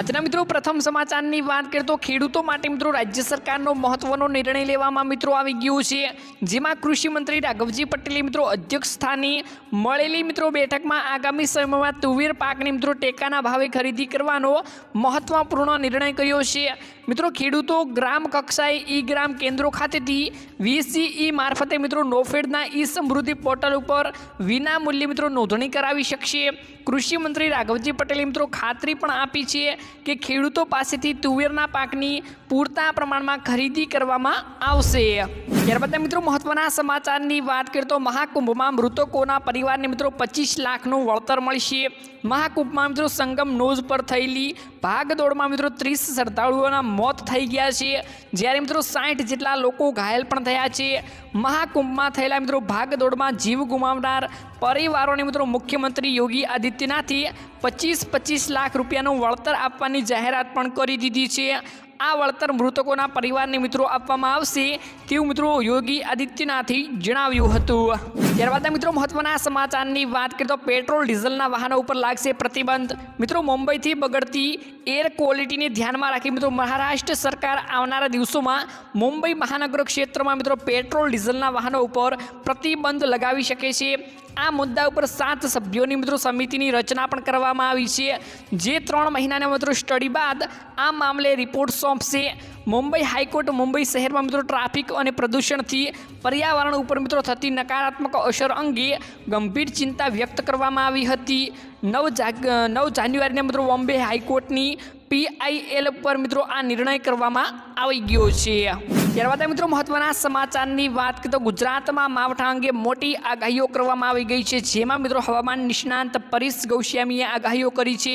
આજના મિત્રો, પ્રથમ સમાચારની વાત કરીએ તો ખેડૂતો માટે મિત્રો, રાજ્ય સરકારનો મહત્વનો નિર્ણય લેવામાં મિત્રો આવી ગયો છે. જેમાં કૃષિ મંત્રી રાઘવજી પટેલે મિત્રો અધ્યક્ષ સ્થાને મળેલી મિત્રો બેઠકમાં આગામી સમયમાં તુવેર પાકની મિત્રો ટેકાના ભાવે ખરીદી કરવાનો મહત્વપૂર્ણ નિર્ણય કર્યો છે. મિત્રો, ખેડૂતો ગ્રામ કક્ષાએ ઈ ગ્રામ કેન્દ્રો ખાતેથી વીસીઈ મારફતે મિત્રો નોફેડના ઈ સમૃદ્ધિ પોર્ટલ ઉપર વિના મૂલ્યે મિત્રો નોંધણી કરાવી શકશે. કૃષિ મંત્રી રાઘવજી પટેલે મિત્રો ખાતરી પણ આપી છે. કે ખેડૂતો પાસેથી તુવેરના પાકની પૂરતા પ્રમાણમાં ખરીદી કરવામાં આવશે. ત્યારબાદ મિત્રો મહત્વના સમાચારની વાત કરીએ તો મહાકુંભમાં મૃતકોના પરિવારને મિત્રો પચીસ લાખનું વળતર મળશે. મહાકુંભમાં મિત્રો સંગમ નોઝ પર થયેલી ભાગદોડમાં મિત્રો ત્રીસ શ્રદ્ધાળુઓના મોત થઈ ગયા છે. જ્યારે મિત્રો સાઠ જેટલા લોકો ઘાયલ પણ થયા છે. મહાકુંભમાં થયેલા મિત્રો ભાગદોડમાં જીવ ગુમાવનાર પરિવારોને મિત્રો મુખ્યમંત્રી યોગી આદિત્યનાથે પચીસ પચીસ લાખ રૂપિયાનું વળતર આપવાની જાહેરાત પણ કરી દીધી છે. આ વળતર મૃતકોના પરિવારને મિત્રો આપવામાં આવશે તેવું મિત્રો યોગી આદિત્યનાથે જણાવ્યું હતું. ત્યારબાદ મિત્રો મહત્વના સમાચારની વાત કરીએ તો પેટ્રોલ, ડીઝલના વાહનો ઉપર લાગશે પ્રતિબંધ. મિત્રો મુંબઈથી બગડતી એર ક્વોલિટીને ધ્યાનમાં રાખી મિત્રો મહારાષ્ટ્ર સરકાર આવનારા દિવસોમાં મુંબઈ મહાનગર ક્ષેત્રમાં મિત્રો પેટ્રોલ, ડીઝલના વાહનો ઉપર પ્રતિબંધ લગાવી શકે છે. આ મુદ્દા ઉપર સાત સભ્યોની મિત્રો સમિતિની રચના પણ કરવામાં આવી છે. જે ત્રણ મહિનાના મિત્રો સ્ટડી બાદ આ મામલે રિપોર્ટ સોંપશે. મુંબઈ હાઈકોર્ટ મુંબઈ શહેરમાં મિત્રો ટ્રાફિક અને પ્રદૂષણથી પર્યાવરણ ઉપર મિત્રો થતી નકારાત્મક અસર અંગે ગંભીર ચિંતા વ્યક્ત કરવામાં આવી હતી. નવ જાગ, નવ જાન્યુઆરીના મિત્રો બોમ્બે હાઈકોર્ટની પીઆઈએલ પર મિત્રો આ નિર્ણય કરવામાં આવી ગયો છે. ત્યારબાદ મિત્રો મહત્વના સમાચારની વાત કરીએ તો ગુજરાતમાં માવઠા અંગે મોટી આગાહીઓ કરવામાં આવી ગઈ છે. જેમાં મિત્રો હવામાન નિષ્ણાંત પરેશ ગૌસ્વામીએ આગાહીઓ કરી છે.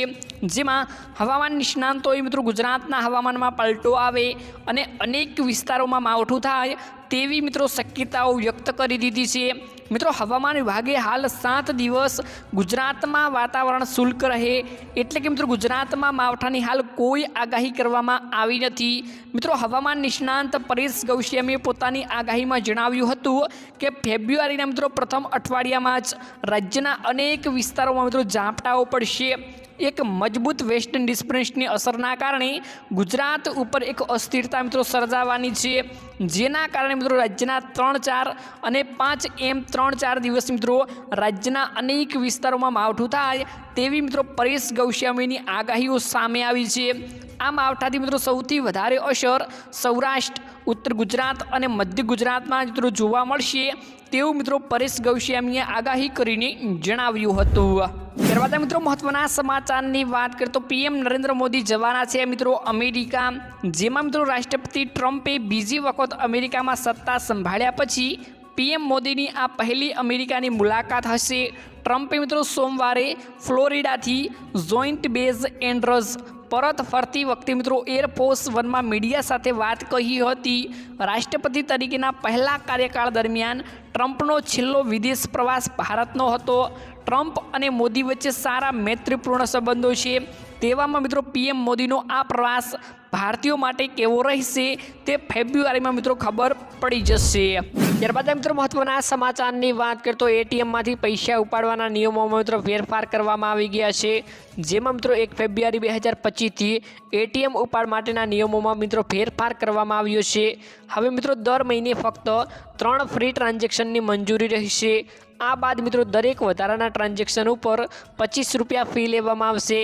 જેમાં હવામાન નિષ્ણાંતોએ મિત્રો ગુજરાતના હવામાનમાં પલટો આવે અને અનેક વિસ્તારોમાં માવઠું થાય તેવી મિત્રો શક્યતાઓ વ્યક્ત કરી દીધી છે. મિત્રો, હવામાન વિભાગે હાલ સાત દિવસ ગુજરાતમાં વાતાવરણ શુલ્ક રહે એટલે કે મિત્રો ગુજરાતમાં માવઠાની હાલ કોઈ આગાહી કરવામાં આવી નથી. મિત્રો, હવામાન નિષ્ણાંત પરેશ ગૌશ્યામે પોતાની આગાહીમાં જણાવ્યું હતું કે ફેબ્રુઆરીના મિત્રો પ્રથમ અઠવાડિયામાં જ રાજ્યના અનેક વિસ્તારોમાં મિત્રો ઝાપટાઓ પડશે. એક મજબૂત વેસ્ટર્ન પ્રિન્સની અસરના કારણે ગુજરાત ઉપર એક અસ્થિરતા મિત્રો સર્જાવાની છે. જેના કારણે મિત્રો રાજ્યના ત્રણ ચાર અને પાંચ એમ ત્રણ ચાર દિવસ મિત્રો રાજ્યના અનેક વિસ્તારોમાં માવઠું થાય તેવી મિત્રો પરેશ ગૌસ્વામીની આગાહીઓ સામે આવી છે. આ માવઠાથી મિત્રો સૌથી વધારે અસર સૌરાષ્ટ્ર ઉત્તર ગુજરાત અને મધ્ય ગુજરાતમાં મિત્રો જોવા મળશે. તેવું મિત્રો પરેશ ગૌસ્વામીએ આગાહી કરીને જણાવ્યું હતું. ત્યારબાદ મિત્રો મહત્વના સમાચારની વાત કરીએ તો પીએમ નરેન્દ્ર મોદી જવાના છે મિત્રો અમેરિકા, જેમાં મિત્રો રાષ્ટ્રપતિ ટ્રમ્પે બીજી વખત અમેરિકામાં સત્તા સંભાળ્યા પછી પીએમ મોદીની આ પહેલી અમેરિકાની મુલાકાત હશે. ટ્રમ્પે મિત્રો સોમવારે ફ્લોરિડાથી જોઈન્ટ બેઝ એન્ડ્રઝ પરત ફરતી વખતે મિત્રો એરફોર્સ વનમાં મીડિયા સાથે વાત કહી હતી. રાષ્ટ્રપતિ તરીકેના પહેલા કાર્યકાળ દરમિયાન ટ્રમ્પનો છેલ્લો વિદેશ પ્રવાસ ભારતનો હતો. ટ્રમ્પ અને મોદી વચ્ચે સારા મૈત્રીપૂર્ણ સંબંધો છે. તેવામાં મિત્રો પીએમ મોદીનો આ પ્રવાસ ભારતીયો માટે કેવો રહેશે તે ફેબ્રુઆરીમાં મિત્રો ખબર પડી જશે. ત્યારબાદ મિત્રો મહત્વના સમાચારની વાત કરીએ તો એટીએમમાંથી પૈસા ઉપાડવાના નિયમોમાં મિત્રો ફેરફાર કરવામાં આવી ગયા છે. જેમાં મિત્રો એક ફેબ્રુઆરી બે હજાર પચીસથી એટીએમ ઉપાડ માટેના નિયમોમાં મિત્રો ફેરફાર કરવામાં આવ્યો છે. હવે મિત્રો દર મહિને ફક્ત ત્રણ ફ્રી ટ્રાન્ઝેક્શનની મંજૂરી રહેશે. આ બાદ મિત્રો દરેક વધારાના ટ્રાન્ઝેક્શન ઉપર પચીસ રૂપિયા ફી લેવામાં આવશે.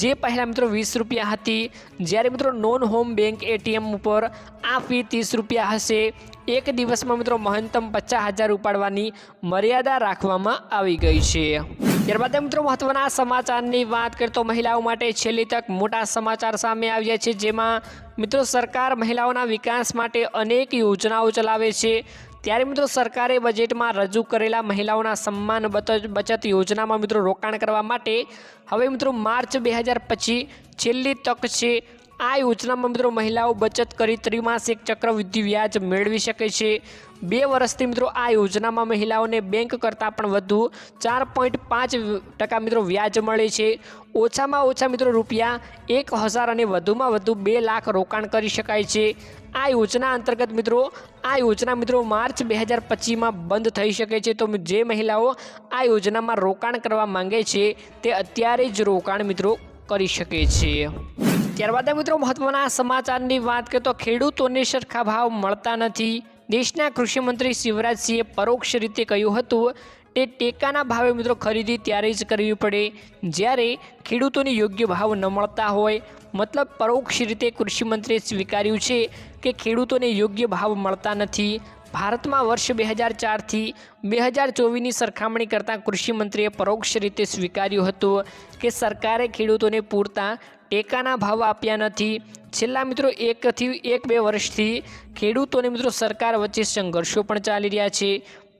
જે પહેલાં મિત્રો વીસ રૂપિયા હતી, જ્યારે મિત્રો નોન હોમ બેંક એટીએમ ઉપર આ ફી ત્રીસ રૂપિયા હશે. એક દિવસમાં મિત્રો મહત્તમ પચાસ હજાર ઉપાડવાની મર્યાદા રાખવામાં આવી ગઈ છે. ત્યારબાદ મિત્રો મહત્વના સમાચારની વાત કરીએ તો મહિલાઓ માટે છેલ્લી તક મોટા સમાચાર સામે આવ્યા છે, જેમાં મિત્રો સરકાર મહિલાઓના વિકાસ માટે અનેક યોજનાઓ ચલાવે છે. ત્યારે મિત્રો સરકારે બજેટમાં રજૂ કરેલા મહિલાઓના સન્માન બચત યોજનામાં મિત્રો રોકાણ કરવા માટે હવે મિત્રો માર્ચ બે પછી છેલ્લી તક છે આ યોજનામાં મિત્રો મહિલાઓ બચત કરી ત્રિમાસિક ચક્રવૃદ્ધિ વ્યાજ મેળવી શકે છે. બે વર્ષથી મિત્રો આ યોજનામાં મહિલાઓને બેંક કરતાં પણ વધુ ચાર પોઈન્ટ પાંચ ટકા મિત્રો વ્યાજ મળે છે. ઓછામાં ઓછા મિત્રો રૂપિયા એક હજાર અને વધુમાં વધુ બે લાખ રોકાણ કરી શકાય છે. આ યોજના અંતર્ગત મિત્રો, આ યોજના મિત્રો માર્ચ બે હજાર પચીસમાં બંધ થઈ શકે છે. તો જે મહિલાઓ આ યોજનામાં રોકાણ કરવા માંગે છે, તે અત્યારે જ રોકાણ મિત્રો કરી શકે છે. ત્યારબાદ મિત્રો મહત્વના સમાચારની વાત કરીએ તો ખેડૂતોને સરખા ભાવ મળતા નથી. દેશના કૃષિમંત્રી શિવરાજસિંહે પરોક્ષ રીતે કહ્યું હતું તે ટેકાના ભાવે મિત્રો ખરીદી ત્યારે જ કરવી પડે. જ્યારે ખેડૂતોને યોગ્ય ભાવ ન મળતા હોય, મતલબ પરોક્ષ રીતે કૃષિમંત્રીએ સ્વીકાર્યું છે કે ખેડૂતોને યોગ્ય ભાવ મળતા નથી. ભારતમાં વર્ષ બે હજાર ચારથી બે હજાર ચોવીસની સરખામણી કરતાં કૃષિમંત્રીએ પરોક્ષ રીતે સ્વીકાર્યું હતું કે સરકારે ખેડૂતોને પૂરતા ટેકાના ભાવ આપ્યા નથી. છેલ્લા મિત્રો એકથી એક બે વર્ષથી ખેડૂતોને મિત્રો સરકાર વચ્ચે સંઘર્ષો પણ ચાલી રહ્યા છે.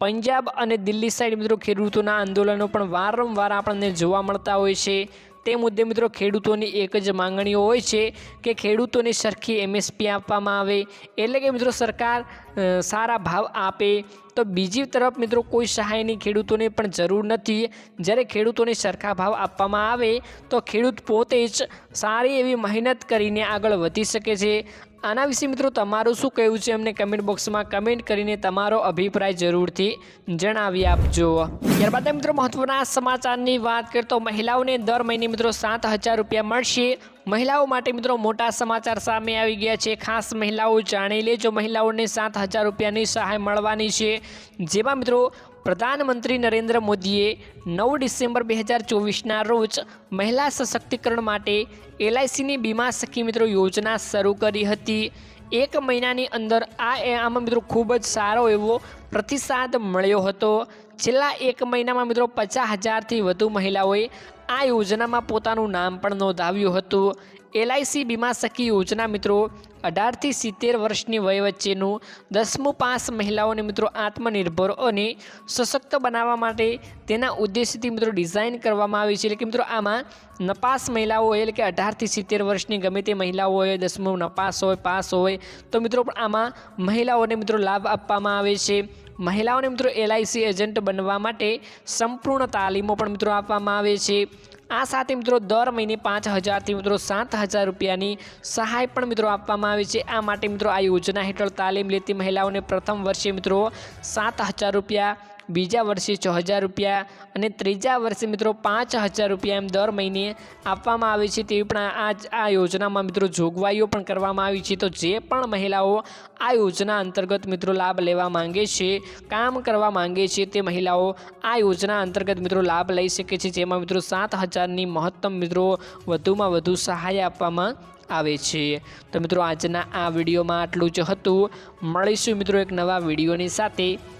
પંજાબ અને દિલ્હી સાઈડ મિત્રો ખેડૂતોના આંદોલનો પણ વારંવાર આપણને જોવા મળતા હોય છે. તે મુદ્દે મિત્રો ખેડૂતોની એક જ માંગણીઓ હોય છે કે ખેડૂતોને સરખી એમએસપી આપવામાં આવે. એટલે કે મિત્રો સરકાર સારા ભાવ આપે. તો બીજી તરફ મિત્રો કોઈ સહાયની ખેડૂતોને પણ જરૂર નથી. જ્યારે ખેડૂતોને સરખા ભાવ આપવામાં આવે, તો ખેડૂત પોતે જ સારી એવી મહેનત કરીને આગળ વધી શકે છે. આના વિશે મિત્રો તમારું શું કહેવું છે અમને કમેન્ટ બોક્સમાં કમેન્ટ કરીને તમારો અભિપ્રાય જરૂરથી જણાવી આપજો. ત્યારબાદ મિત્રો મહત્વના સમાચારની વાત કરીએ તો મહિલાઓને દર મહિને મિત્રો સાત હજાર રૂપિયા મળશે. મહિલાઓ માટે મિત્રો મોટા સમાચાર સામે આવી ગયા છે. ખાસ મહિલાઓ જાણી લેજો મહિલાઓને સાત હજાર રૂપિયાની સહાય મળવાની છે. જેમાં મિત્રો પ્રધાનમંત્રી નરેન્દ્ર મોદીએ નવ ડિસેમ્બર બે હજાર ચોવીસના રોજ મહિલા સશક્તિકરણ માટે એલઆઈસીની બીમા સખી મિત્રો યોજના શરૂ કરી હતી. એક મહિનાની અંદર આ આમાં મિત્રો ખૂબ જ સારો એવો પ્રતિસાદ મળ્યો હતો. છેલ્લા એક મહિનામાં મિત્રો પચાસ હજારથી વધુ મહિલાઓએ આ યોજનામાં પોતાનું નામ પણ નોંધાવ્યું હતું. એલઆઈસી બીમા સખી યોજના મિત્રો, અઢારથી સિત્તેર વર્ષની વય વચ્ચેનું દસમું પાસ મહિલાઓને મિત્રો આત્મનિર્ભર અને સશક્ત બનાવવા માટે તેના ઉદ્દેશ્યથી મિત્રો ડિઝાઇન કરવામાં આવી છે. એટલે કે મિત્રો આમાં નપાસ મહિલાઓ હોય, એટલે કે અઢારથી સિત્તેર વર્ષની ગમે તે મહિલાઓ હોય, દસમું નપાસ હોય, પાસ હોય, તો મિત્રો પણ આમાં મહિલાઓને મિત્રો લાભ આપવામાં આવે છે. મહિલાઓને મિત્રો એલઆઈસી એજન્ટ બનવા માટે સંપૂર્ણ તાલીમો પણ મિત્રો આપવામાં આવે છે. આ સાથે મિત્રો દર મહિને પાંચ હજારથી મિત્રો સાત હજાર રૂપિયાની સહાય પણ મિત્રો આપવામાં આવે છે. આ માટે મિત્રો આ યોજના હેઠળ તાલીમ લેતી મહિલાઓને પ્રથમ વર્ષે મિત્રો સાત હજાર રૂપિયા બીજા વર્ષે છ હજાર રૂપિયા અને ત્રીજા વર્ષે મિત્રો પાંચ હજાર રૂપિયા એમ દર મહિને આપવામાં આવે છે તેવી પણ આ આ યોજનામાં મિત્રો જોગવાઈઓ પણ કરવામાં આવી છે. તો જે પણ મહિલાઓ આ યોજના અંતર્ગત મિત્રો લાભ લેવા માંગે છે, કામ કરવા માંગે છે, તે મહિલાઓ આ યોજના અંતર્ગત મિત્રો લાભ લઈ શકે છે, જેમાં મિત્રો સાત હજારની મહત્તમ મિત્રો વધુમાં વધુ સહાય આપવામાં આવે છે. તો મિત્રો આજના આ વિડીયોમાં આટલું જ હતું. મળીશું મિત્રો એક નવા વિડીયોની સાથે.